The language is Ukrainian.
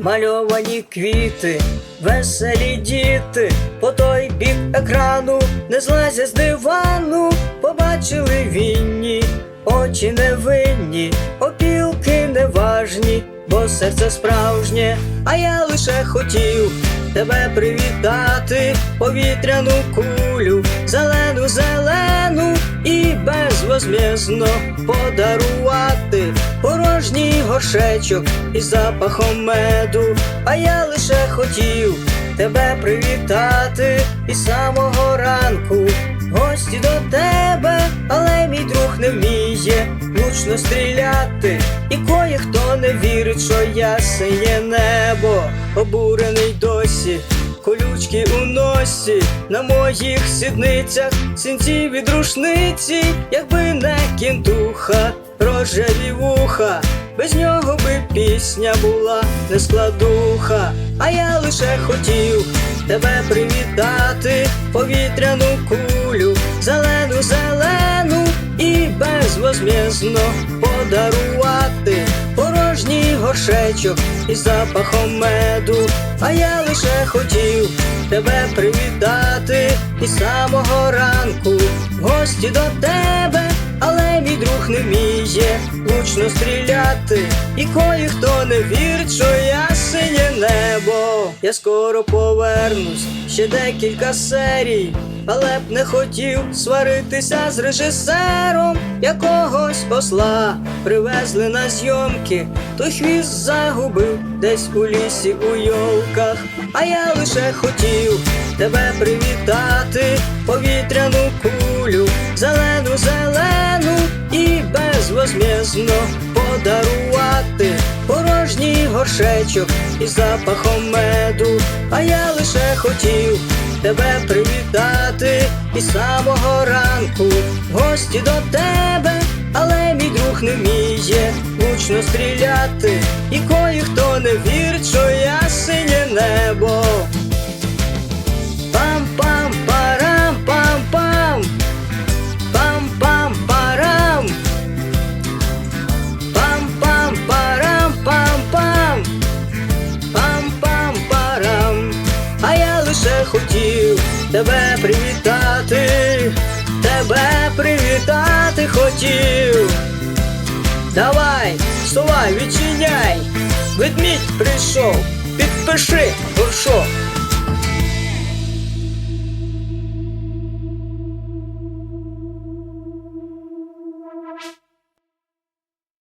мальовані квіти, веселі діти, по той бік екрану не злазять з дивану, побачили вінні, очі невинні, опілки неважні, бо серце справжнє, а я лише хотів тебе привітати, повітряну кулю, зелену, зелену і безвозмізно подарувати порожній горшечок із запахом меду. А я лише хотів тебе привітати із самого ранку. Гості до тебе, але мій друг не вміє влучно стріляти, і кое хто не вірить, що я синє небо, обурений досі. Колючки у носі на моїх сідницях, синці від рушниці, якби не кінтуха, рожеві вуха, без нього би пісня була не складуха, а я лише хотів тебе привітати, повітряну кулю, зелену, зелену і безвозмізно подарувати порожній горшечок із запахом меду. А я лише хотів тебе привітати із самого ранку. Гості до тебе, але мій друг не вміє влучно стріляти. І кої хто не вірить, що я синє небо. Я скоро повернусь, ще декілька серій. Але б не хотів сваритися з режисером якогось посла. Привезли на зйомки, той хвіст загубив десь у лісі у йолках. А я лише хотів тебе привітати, повітряну кулю, зелену, зелену і безвозмізно подарувати порожній горшечок із запахом меду. А я лише хотів тебе привітати із самого ранку. Гості до тебе, влучно стріляти. І кої хто не вірить, що я синє небо. Пам-пам-парам, пам-пам. Пам-пам-парам. Пам-пам-парам, пам-пам. Пам-пам-парам. А я лише хотів тебе привітати, тебе привітати. Давай, сувай, відчиняй, ведмідь прийшов, підпиши, горшок,